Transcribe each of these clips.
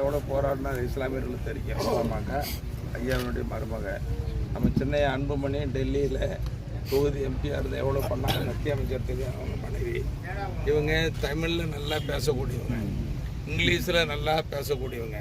எவ்வளோ போராடினா இஸ்லாமியர்களுக்கு தெரியும் ஆமாங்க ஐயாவினுடைய மருமக. நம்ம சின்ன அன்புமணி டெல்லியில் தொகுதி எம்பியாக இருந்து எவ்வளோ பண்ணாங்க மத்திய அமைச்சர் தெரியும் அவங்க மனைவி. இவங்க தமிழில் நல்லா பேசக்கூடியவங்க. இங்கிலீஷில் நல்லா பேசக்கூடியவங்க.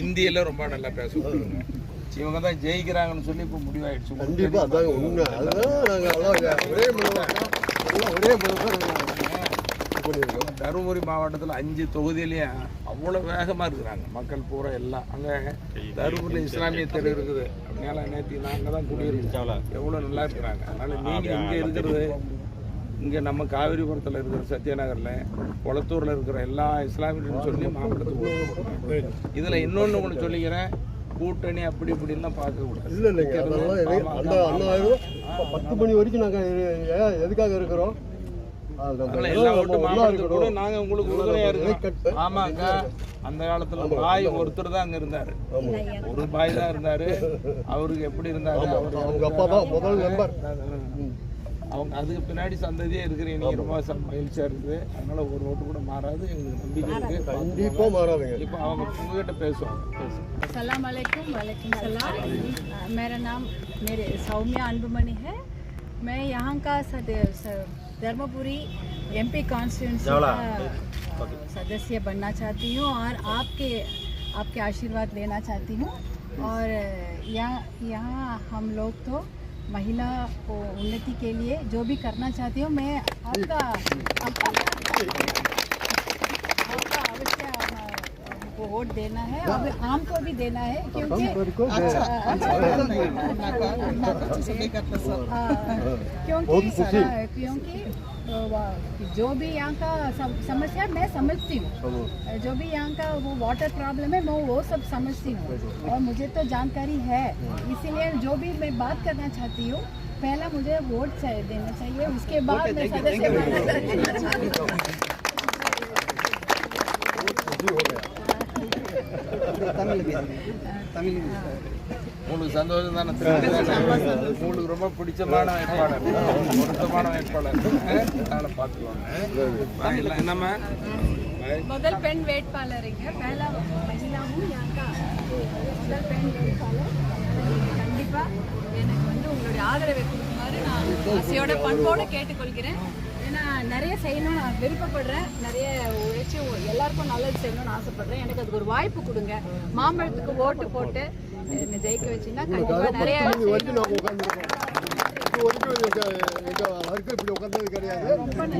இந்தியில் ரொம்ப நல்லா பேசக்கூடியவங்க. இவங்க தான் ஜெயிக்கிறாங்கன்னு சொல்லி இப்போ முடிவாயிடுச்சு. கண்டிப்பாக அதான் உண்மை. அதுதான் நாங்கள் ஒரே மனதான் ஒரே பண்ணியிருக்கோம் தருமபுரி மாவட்டத்தில் அஞ்சு தொகுதியிலையும் அவ்வளோ வேகமாக இருக்கிறாங்க. மக்கள் பூரா எல்லாம். அங்கே தருமபுரியில் இஸ்லாமிய தெரு இருக்குது. அப்படினால நேற்று நாங்கள் தான் குடியிருக்கோம் எவ்வளோ நல்லா இருக்கிறாங்க. அதனால் நீங்கள் இங்கே இருக்கிறது இங்கே நம்ம காவிரிபுரத்தில் இருக்கிற சத்யநகரில் குளத்தூரில் இருக்கிற எல்லா இஸ்லாமியர்களும் சொல்லி மாவட்டத்துக்கு இதில் இன்னொன்று ஒன்று சொல்லிக்கிறேன். கூட்டணி அப்படி இப்படின்லாம் பார்க்கக்கூடாது இல்லை அந்த இப்போ பத்து மணி வரைக்கும் நாங்கள் எதுக்காக இருக்கிறோம்? நாங்க உங்களுக்கு உறுதுணையா இருக்கோம் இணைக்கட்டு. ஆமாங்க அந்த காலத்துல பாய் ஒருத்தர் தான் அங்க இருந்தாரு ஆமா. ஒரு பாய் தான் இருந்தாரு அவருக்கு எப்படி இருந்தாரு அவரு அவங்க அப்பா தான் முதல் நம்பர் அவங்க அதுக்கு பின்னாடி சந்ததியே இருக்கிற நீங்க ரொம்ப ச- மகிழ்ச்சியா இருக்குது அதனால ஒரு ஓட்டு கூட மாறாது எங்களுக்கு நம்பிக்கை இருக்கு கண்டிப்பா மாறாதுங்க இப்போ அவங்க உங்ககிட்ட பேசுவாங்க பேசுவாங்க अस्सलाम वालेकुम वालेकुम सलाम अ, मेरा नाम मेरे सौम्या अनबुमनी है मैं यहाँ का सद- स- धर्मपुरी एमपी कॉन्स्टिट्यूंसी का सदस्य बनना चाहती हूँ और आपके आपके आशीर्वाद लेना चाहती हूँ। और यहाँ यहाँ हम लोग तो महिला को उन्नति के लिए जो भी करना चाहती हूँ मैं आपका आपका हमको वोट देना है और आम को भी देना है क्योंकि अच्छा, अच्छा, हाँ, क्योंकि क्योंकि जो भी यहाँ का सम- समस्या मैं समझती हूँ। जो भी यहाँ का वो वाटर प्रॉब्लम है मैं वो सब समझती हूँ। और मुझे तो जानकारी है। इसीलिए जो भी मैं बात करना चाहती हूँ पहला मुझे वोट चाहिए देना चाहिए। उसके बाद मैं सदस्य தமிழ் உங்களுக்கு சந்தோஷம் தானே? மூணு ரொம்ப பிடிச்சமான வேட்பாளர். பொருத்தமான வேட்பாளர். அதனால பார்த்துக்கோங்க. நம்ம முதல் பெண் வேட்பாளருங்க கண்டிப்பா எனக்கு வந்து உங்களுடைய ஆதரவை கொடுக்குமாறு நான் ஆசையோட பண்போடு கேட்டுக்கொள்கிறேன். ஏன்னா நிறைய செய்யணும்னு நான் விருப்பப்படுறேன். நிறைய உழைச்சி எல்லாருக்கும் நல்லது செய்யணும்னு ஆசைப்படுறேன். எனக்கு அதுக்கு ஒரு வாய்ப்பு கொடுங்க. மாம்பழத்துக்கு ஓட்டு போட்டு என்னை ஜெயிக்க நிறைய கிடையாது.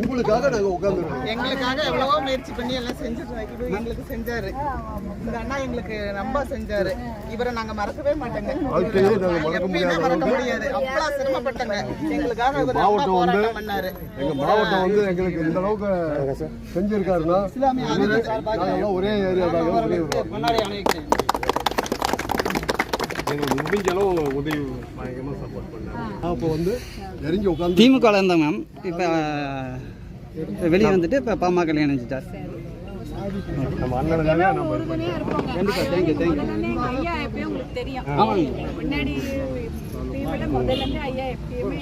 உங்களுக்காக நாங்கள் உட்காந்துருக்கோம் எங்களுக்காக எவ்வளவோ முயற்சி பண்ணி எல்லாம் செஞ்சுட்டு எங்களுக்கு செஞ்சாரு. இந்த அண்ணா எங்களுக்கு ரொம்ப செஞ்சாரு. இவரை நாங்க மறக்கவே மாட்டோங்க. மறக்க முடியாத மறக்க முடியாது. அவ்வளவு சிரமப்பட்டங்க. எங்களுக்காக மாவட்டம் வந்து எங்க மாவட்டம் வந்து எங்களுக்கு இந்த அளவுக்கு செஞ்சிருக்காருன்னா ஒரே ஏரியா ஒரே எங்களுக்கு முடிஞ்ச அளவு உதவி பயங்கரமாக சப்போர்ட் பண்ணாங்க. அப்போ வந்து நெருங்கி உட்காந்து திமுக இருந்தாங்க மேம். இப்போ வெளியே வந்துட்டு இப்போ பாமக இணைஞ்சிட்டார். நம்ம அண்ணனுக்காக நம்ம ஐயா எப்பயும் உங்களுக்கு தெரியும். முன்னாடி இப்பயும் விட முதல்ல இருந்து ஐயா எப்பயுமே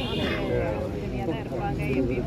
உறுதுணையா தான் இருப்பாங்க. எப்பயுமே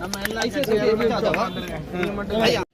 நம்ம எல்லாம் நீங்க மட்டும்